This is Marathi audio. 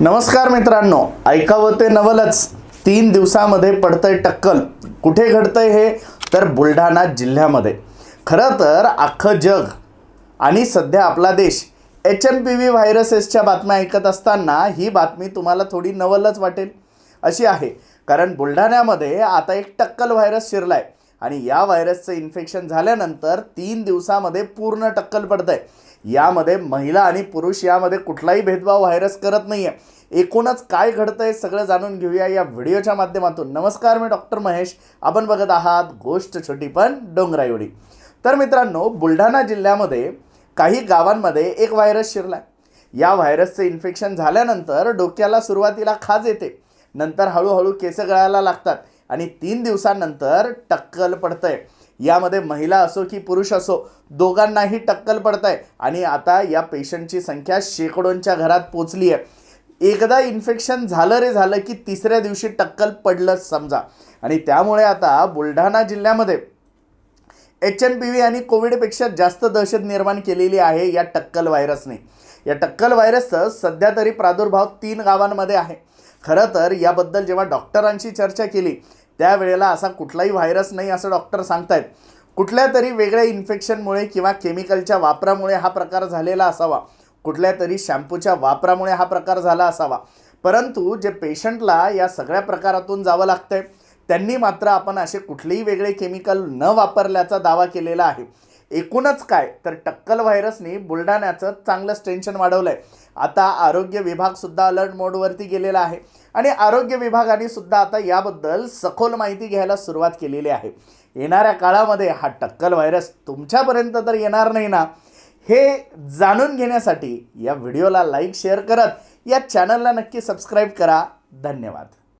नमस्कार मित्रांनो ऐकावं ते नवलच. तीन दिवसामध्ये पडतंय टक्कल. कुठे घडतंय हे? तर बुलढाणा जिल्ह्यामध्ये. खरं तर अख्खं जग आणि सध्या आपला देश एच एम पी व्ही व्हायरसेसच्या बातम्या ऐकत असताना ही बातमी तुम्हाला थोडी नवलच वाटेल. अशी आहे. कारण बुलढाण्यामध्ये आता एक टक्कल व्हायरस शिरला आहे आणि या व्हायरसचं इन्फेक्शन झाल्यानंतर तीन दिवसामध्ये पूर्ण टक्कल पडतंय. यामध्ये महिला आणि पुरुष यामध्ये कुठलाही भेदभाव व्हायरस करत नाही आहे एकूणच काय घडतं आहे सगळं जाणून घेऊया या व्हिडिओच्या माध्यमातून. नमस्कार मी डॉक्टर महेश. आपण बघत आहात गोष्ट छोटी पण डोंगराएवढी. तर मित्रांनो बुलढाणा जिल्ह्यामध्ये काही गावांमध्ये एक व्हायरस शिरला या व्हायरसचं इन्फेक्शन झाल्यानंतर डोक्याला सुरुवातीला खाज येते. नंतर हळूहळू केस गळायला लागतात. आणि तीन दिवसांनंतर टक्कल पडतंय. यामध्ये महिला असो की पुरुष असो दोघांनाही टक्कल पडतंय. आणि आता या पेशंटची संख्या शेकडोंच्या घरात पोचली आहे एकदा इन्फेक्शन झालं रे झालं की तिसऱ्या दिवशी टक्कल पडलंच समजा. आणि त्यामुळे आता बुलढाणा जिल्ह्यामध्ये एच एन पी व्ही आणि कोविडपेक्षा जास्त दहशत निर्माण केलेली आहे या टक्कल व्हायरसने. या टक्कल व्हायरसचं सध्या तरी प्रादुर्भाव तीन गावांमध्ये आहे. खरं तर याबद्दल जेव्हा डॉक्टरांशी चर्चा केली त्यावेळेला असा कुठलाही व्हायरस नाही असं डॉक्टर सांगतायत. कुठल्या तरी वेगळ्या इन्फेक्शनमुळे किंवा केमिकलच्या वापरामुळे हा प्रकार झालेला असावा. कुठल्या तरी शॅम्पूच्या वापरामुळे हा प्रकार झाला असावा. परंतु जे पेशंटला या सगळ्या प्रकारातून जावं लागतंय त्यांनी मात्र आपण असे कुठलेही वेगळे केमिकल न वापरल्याचा दावा केलेला आहे. एकूणच काय? तर टक्कल व्हायरसने बुलढाण्याचं चांगलंच टेन्शन वाढवलं आहे आता आरोग्य विभागसुद्धा अलर्ट मोडवरती गेलेला आहे. आणि आरोग्य विभागाने सुद्धा आता याबद्दल सखोल माहिती घ्यायला सुरुवात केलेली आहे. येणाऱ्या काळामध्ये हा टक्कल व्हायरस तुमच्यापर्यंत तर येणार नाही ना? हे जाणून घेण्यासाठी या व्हिडिओला लाईक शेअर करत या चॅनलला नक्की सबस्क्राईब करा. धन्यवाद.